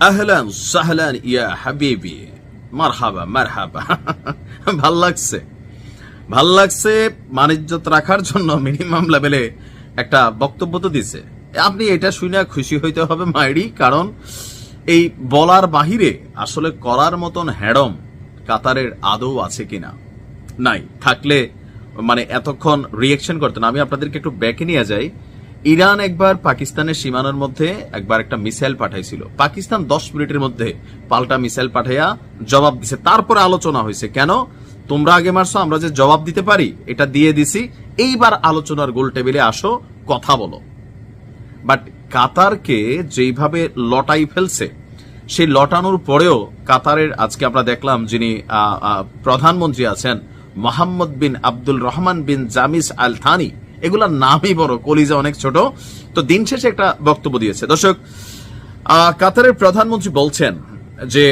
আহলান সাহলান ইয়া হাবিবি মারহাবা মারহাবা ভালো লাগছে। ভালো লাগছে মানিজ্যত রাখার জন্য মিনিমাম লেভেলে একটা বক্তব্য তো দিছে। আপনি এটা শুনে খুশি হইতে হবে মাইরি, কারণ এই বলার বাহিরে আসলে করার মতন হ্যাডম কাতারের আদৌ আছে কিনা? নাই, থাকলে মানে এতক্ষণ রিয়েকশন করতেন। আমি আপনাদেরকে একটু ব্যাকে নিয়ে যাই। ইরান একবার পাকিস্তানের সীমানার মধ্যে একবার একটা মিসাইল পাঠাইছিল। পাকিস্তান দশ মিনিটের মধ্যে পাল্টা মিসাইল পাঠাইয়া জবাব দিছে। তারপরে আলোচনা হয়েছে। কেন? তোমরা আগে মারছো, আমরা যে জবাব দিতে পারি, এটা দিয়ে দিছি। এইবার আলোচনার গোল টেবিলে আসো, কথা বলো। বাট কাতারকে যেইভাবে লটাই ফেলছে, সেই লটানোর পরেও কাতারের আজকে আমরা দেখলাম যিনি প্রধানমন্ত্রী আছেন, Mohammed bin Abdul Rahman bin Jassim Al Thani এগুলার নামই বড়, কলিজা অনেক ছোট। তো দিন শেষে একটা বক্তব্য দিয়েছে। দর্শক কাতারের প্রধানমন্ত্রী বলছেন যে,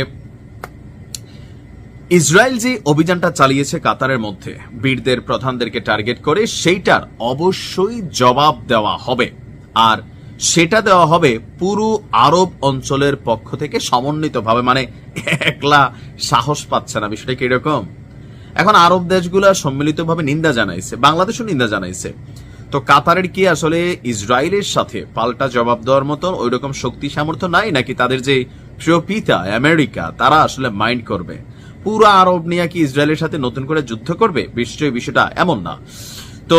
ইসরায়েল যে অভিযানটা চালিয়েছে কাতারের মধ্যে, বীরদের প্রধানদেরকে টার্গেট করে, সেইটার অবশ্যই জবাব দেওয়া হবে। আর সেটা দেওয়া হবে পুরো আরব অঞ্চলের পক্ষ থেকে সমন্বিতভাবে মানে একলা সাহস পাচ্ছে না বিষয়টা কি এরকম? এখন আরব দেশগুলো সম্মিলিতভাবে নিন্দা জানাইছে, বাংলাদেশও নিন্দা জানাইছে। তো কাতারের কি আসলে ইসরায়েলের সাথে পাল্টা জবাব দেওয়ার মতন ওই রকম শক্তি সামর্থ্য নাই, নাকি তাদের যে প্রিয় পিতা আমেরিকা, তারা আসলে মাইন্ড করবে? পুরো আরব নিয়ে কি ইসরায়েলের সাথে নতুন করে যুদ্ধ করবে? নিশ্চয়ই বিষয়টা এমন না। তো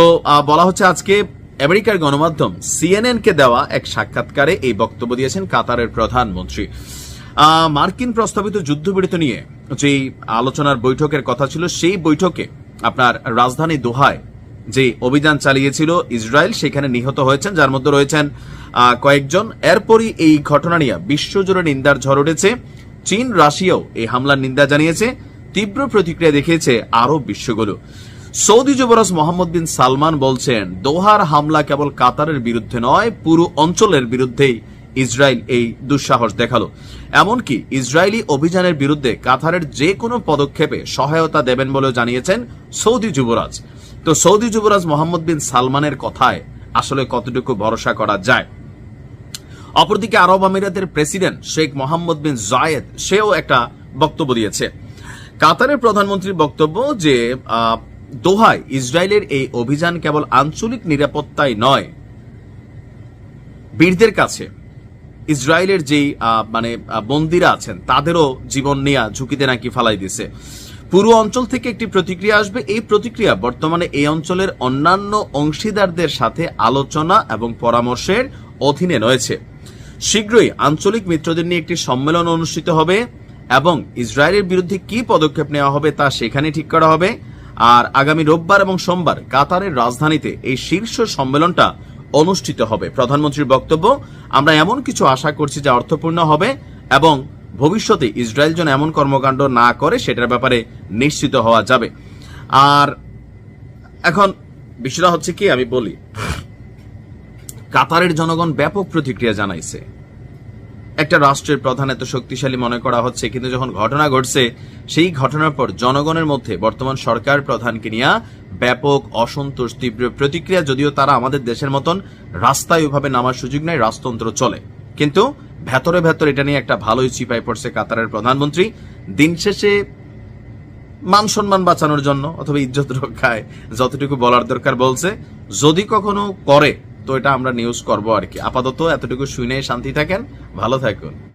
বলা হচ্ছে আজকে আমেরিকার গণমাধ্যম সিএনএন কে দেওয়া এক সাক্ষাৎকারে এই বক্তব্য দিয়েছেন কাতারের প্রধানমন্ত্রী। মার্কিন প্রস্তাবিত যুদ্ধবিরতি নিয়ে যেই আলোচনার বৈঠকের কথা ছিল, সেই বৈঠকে আপনার রাজধানী দোহায় যে অভিযান চালিয়েছিল ইসরায়েল, সেখানে নিহত হয়েছেন, যার মধ্যে রয়েছেন কয়েকজন। এরপরই এই ঘটনা নিয়ে বিশ্বজুড়ে নিন্দার ঝড় উঠেছে। চীন, রাশিয়াও এই হামলার নিন্দা জানিয়েছে। তীব্র প্রতিক্রিয়া দেখিয়েছে আরব বিশ্বগুলো। সৌদি যুবরাজ মোহাম্মদ বিন সালমান বলছেন, দোহার হামলা কেবল কাতারের বিরুদ্ধে নয়, পুরো অঞ্চলের বিরুদ্ধেই ইসরায়েল এই দুঃসাহস দেখাল। এমনকি ইসরায়েলি অভিযানের বিরুদ্ধে কাতারের যে কোনো পদক্ষেপে সহায়তা দেবেন বলেও জানিয়েছেন সৌদি যুবরাজ। তো সৌদি যুবরাজ মোহাম্মদ বিন সালমানের কথায় আসলে কতটুকু ভরসা করা যায়? অপরদিকে আরব আমিরাতের president Sheikh Mohammed bin Zayed, সেও একটা বক্তব্য দিয়েছে। কাতারের প্রধানমন্ত্রীর বক্তব্য যে দোহায় ইসরায়েলের এই অভিযান কেবল আঞ্চলিক নিরাপত্তায় নয়, বীরদের কাছে। ইসরায়েলের যেই মানে বন্দিরা আছেন, তাদেরও জীবন নেয়া ঝুঁকিতে নাকি ফালাই দিছে। পুরো অঞ্চল থেকে একটি প্রতিক্রিয়া আসবে। এই প্রতিক্রিয়া বর্তমানে এই অঞ্চলের অন্যান্য অংশীদারদের সাথে আলোচনা এবং পরামর্শের অধীনে রয়েছে। শীঘ্রই আঞ্চলিক মিত্রদের নিয়ে একটি সম্মেলন অনুষ্ঠিত হবে এবং ইসরায়েলের বিরুদ্ধে কি পদক্ষেপ নেওয়া হবে তা সেখানে ঠিক করা হবে। আর আগামী রোববার এবং সোমবার কাতারের রাজধানীতে এই শীর্ষ সম্মেলনটা অনুষ্ঠিত হবে। প্রধানমন্ত্রীর বক্তব্য, আমরা এমন কিছু আশা করছি যা অর্থপূর্ণ হবে এবং ভবিষ্যতে ইসরায়েল যেন এমন কর্মকাণ্ড না করে, সেটার ব্যাপারে নিশ্চিত হওয়া যাবে। আর এখন বিষয়টা হচ্ছে কি, আমি বলি, কাতারের জনগণ ব্যাপক প্রতিক্রিয়া জানাইছে। একটা রাষ্ট্রের প্রধান এত শক্তিশালী মনে করা হচ্ছে, কিন্তু যখন ঘটনা ঘটছে, সেই ঘটনার পর জনগণের মধ্যে বর্তমান সরকার প্রধানকে নিয়ে ব্যাপক অসন্তোষ, তীব্র প্রতিক্রিয়া, যদিও তারা আমাদের দেশের মতন রাস্তায় ওইভাবে নামার সুযোগ নেই রাজতন্ত্র চলে। কিন্তু ভেতরে ভেতরে এটা নিয়ে একটা ভালোই চিপাই পড়ছে কাতারের প্রধানমন্ত্রী। দিন শেষে মান সম্মান বাঁচানোর জন্য অথবা ইজ্জত রক্ষায় যতটুকু বলার দরকার বলছে। যদি কখনো করে, তো এটা আমরা নিউজ করব আর কি। আপাতত এতটুকু শুনে শান্তি থাকেন। ভালো থাকুন।